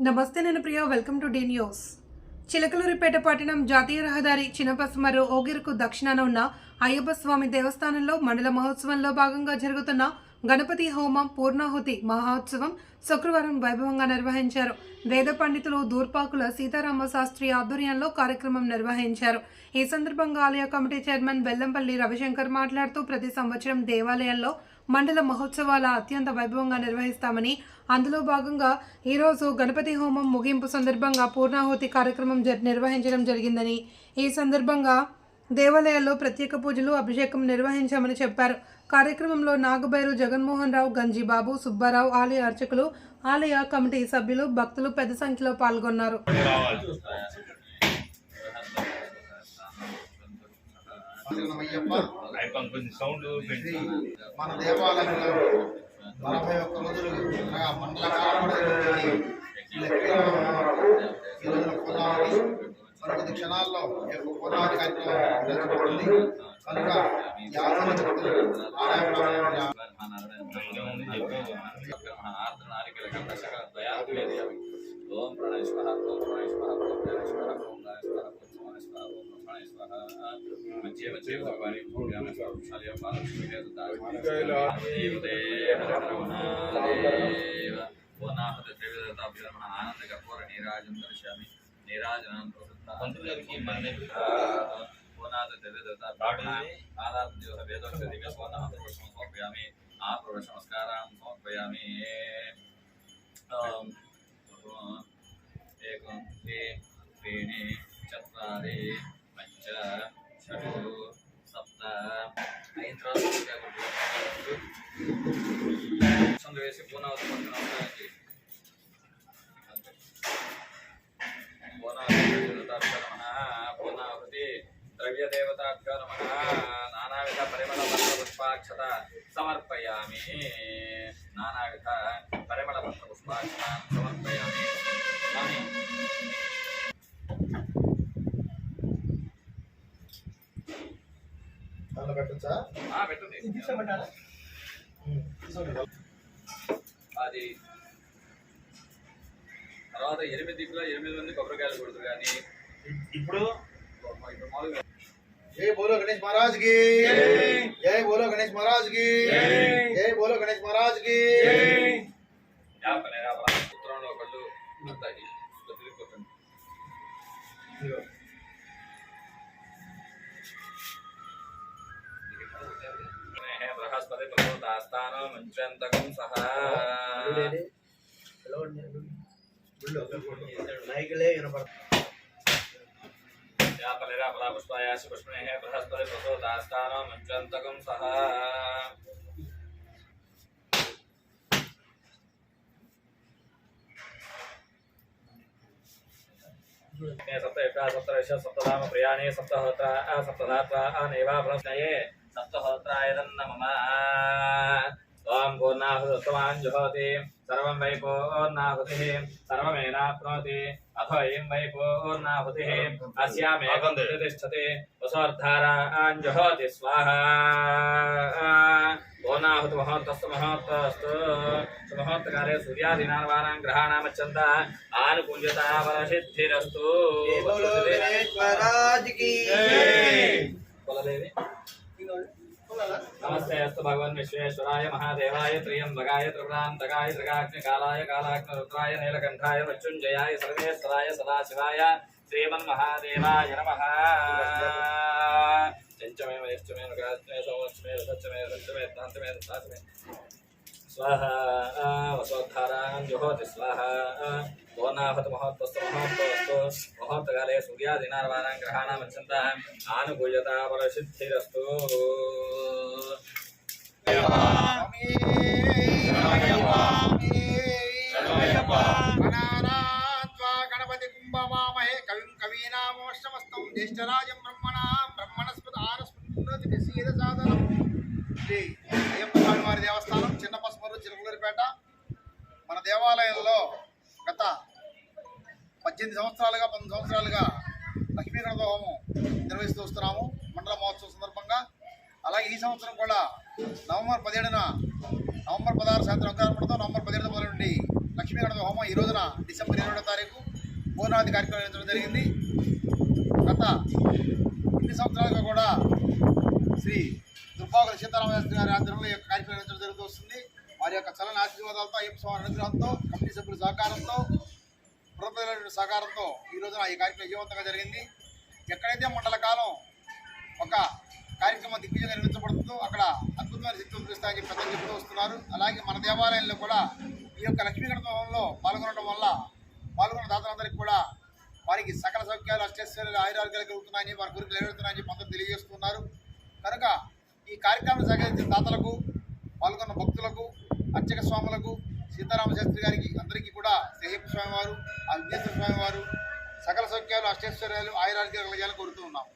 నమస్తే నేను Priya welcome to the news Chilakaluripet పట్టణం జాతీయ రహదారి చినపస్మరు ఓగిరకు దక్షిణాన ఉన్న అయ్యప్ప స్వామి దేవస్థానంలో మండల మహోత్సవంలో భాగంగా జరుగుతున్న గణపతి హోమం పూర్ణాహుతి మహోత్సవం శుక్రవారం వైభవంగా నిర్వహించారు. వేద పండితులు దూర్పాకుల సీతారామ శాస్త్రి ఆధ్వర్యంలో కార్యక్రమం నిర్వహించారు. ఈ సందర్భంగా ఆలయ కమిటీ చైర్మన్ బెల్లంపల్లి రవిశంకర్ మాట్లాడుతూ ప్రతి సంవత్సరం దేవాలయంలో మండల మహోత్సవాల అత్యంత వైభవంగా నిర్వహిస్తామని అందులో భాగంగా ఈరోజు గణపతి హోమం ముగింపు సందర్భంగా పూర్ణాహుతి కార్యక్రమం జ- నిర్వహించడం జరిగిందని ఈ సందర్భంగా దేవాలయాల్లో ప్రత్యేక పూజలు అభిషేకం నిర్వహించామని చెప్పారు. కార్యక్రమంలో నాగబైరు జగన్మోహన్ రావు గంజీబాబు సుబ్బారావు ఆలయ అర్చకులు ఆలయ కమిటీ సభ్యులు భక్తులు పెద్ద సంఖ్యలో పాల్గొన్నారు. మన దేవాలయంలో నలభై ఒక్క రోజులు మండల కాలం ఈ రోజున పునాది మరికొద్ది క్షణాల్లో ఈ యొక్క పునాది కార్యక్రమం జరగబడుతుంది కనుక భక్తులు ఆలయ ప్రాంగణంలో ఓం ప్రణేశ్వర ఓం ప్రణేశ్వర ఓం ప్రణేశ్వర ఓం ప్రణేశ్వర ఓం సమర్పయామి ఆ ప్రవేశ నమస్కారం సమర్పయామి చత్వారి పంచ షడు సప్త అయిన తర్వాత సందు వేసి పూనావతి పక్కన ఉంటానికి పూనావతి ద్రవ్యదేవతాభ్యోనమ నానావిధ పరిమళ పుష్పాక్షత సమర్పయామి. నానావిధ పరిమళ పుష్పాక్షత సమర్పయామి. దానిలో పెట్టచ్చా? అది తర్వాత ఎనిమిది దిక్కులో ఎనిమిది మంది కొబ్బరికాయలు కొడుతురు కానీ ఇప్పుడు? జై బోలో గణేష్ మహారాజ్కి జై బోలో గణేష్ మహారాజ్కి జై బోలో గణేష్ మహారాజ్కి ఉత్తరంలో ఒకళ్ళు అంతా బృహస్పతి ప్రసూతాస్థానం మంచంతకం సహా యాపనిరాపలా పుష్పాయాసి పుష్పణే బృహస్పతి ప్రసూతాస్థానం మంచంతకం సహా सप्तयुक्ता सप्तरश सप्तधाम प्रियाणि सप्तहोत्रा सप्तधात्रा अनेवा प्रश्नये सप्तहोत्रायतन्न मम ॐ पूर्णाहुतमाञ्जुहोति सर्वं वै पूर्णाहुतिः सर्वमेनाप्नोति अथ ऐं वै पूर्णाहुतिः अस्यामेकं प्रतिष्ठते वसोर्धाराञ्जुहोति स्वाहा पूर्णाहुतमहोत्तस्तु महोत्तस्तु सुमहोत्तकाले सूर्यादिनार्वाणां ग्रहाणामच्छन्द आनुपूज्यता परसिद्धिरस्तु कुलदेवी भगवन विश्वेश्वराय महादेवाय त्रियंबकाय त्रिप्रांतकाय त्रिकाग्निकालाय कालाग्निरुद्राय नीलकंठाय मृत्युंजयाय सर्वेश्वराय सदाशिवाय श्रीमन्महादेवाय नमः। चंचमे वैश्चमे मृगात्मे सोमश्चमे सच्चमे रञ्चमे तान्तमे दत्तासमे स्वाहा वसोद्धारां जुहोति, स्वाहा। भुवनाभतमहोत्वस्तमहोत्वस्तु मुहूर्तकाले सूर्यादिनार्वाणां ग्रहाणां गच्छन्ताम् आनुकूल्यता परसिद्धिरस्तु జ్యేష్ఠరాజం బ్రహ్మణాం బ్రహ్మణస్పద ఆనస్పతి సాధనం. శ్రీ అయ్యప్ప స్వామివారి దేవస్థానం చిన్న పసుమరు చిరుకులూరిపేట మన దేవాలయంలో గత పద్దెనిమిది సంవత్సరాలుగా పంతొమ్మిది సంవత్సరాలుగా లక్ష్మీనాథ హోమం నిర్వహిస్తూ వస్తున్నాము మండల మహోత్సవం సందర్భంగా. అలాగే ఈ సంవత్సరం కూడా నవంబర్ పదిహేడున నవంబర్ పదహారు సాయంత్రం అంకారపడతాం నవంబర్ పదిహేడు మొదలు నుండి లక్ష్మీనాథ హోమం ఈ రోజున డిసెంబర్ ఇరవై తారీఖు పూర్ణావతి కార్యక్రమం నిర్వహించడం జరిగింది. గత ఇన్ని సంవత్సరాలుగా కూడా శ్రీ దుర్భాగుల సీతారామశాస్త్రి గారి ఆధ్వర్యంలో ఈ యొక్క కార్యక్రమం నిర్వహించడం జరుగుతూ వస్తుంది. వారి యొక్క చలన ఆశీర్వాదాలతో అయ్యప్ప స్వామి అనుగ్రహంతో కమిటీ సభ్యుల సహకారంతో ప్రభుత్వ సహకారంతో ఈ రోజున ఈ కార్యక్రమం విజయవంతంగా జరిగింది. ఎక్కడైతే మండల కాలం ఒక కార్యక్రమం దిగ్విజయంగా నిర్వహించబడుతుందో అక్కడ అద్భుతమైన శక్తులు చూస్తాయని చెప్పి పెద్దలు చెప్తూ వస్తున్నారు. అలాగే మన దేవాలయంలో కూడా ఈ యొక్క లక్ష్మీ గణతంలో పాల్గొనడం వల్ల పాల్గొన్న దాతలందరికీ కూడా వారికి సకల సౌఖ్యాలు అష్టైశ్వర్యాలు ఆయురాలు కలుగుతున్నాయని వారి గురికి నెరవేరుతున్నాయని చెప్పి అందరూ తెలియజేస్తున్నారు. కనుక ఈ కార్యక్రమం సహకరించిన దాతలకు పాల్గొన్న భక్తులకు అర్చక స్వాములకు సీతారామశాస్త్రి గారికి అందరికీ కూడా శ్రీహప్ప స్వామివారు ఆ విఘ్నేశ్వర సకల సౌఖ్యాలు అష్టేశ్వర్యాలు ఆయురాలు కలగాలని కోరుతూ ఉన్నాము.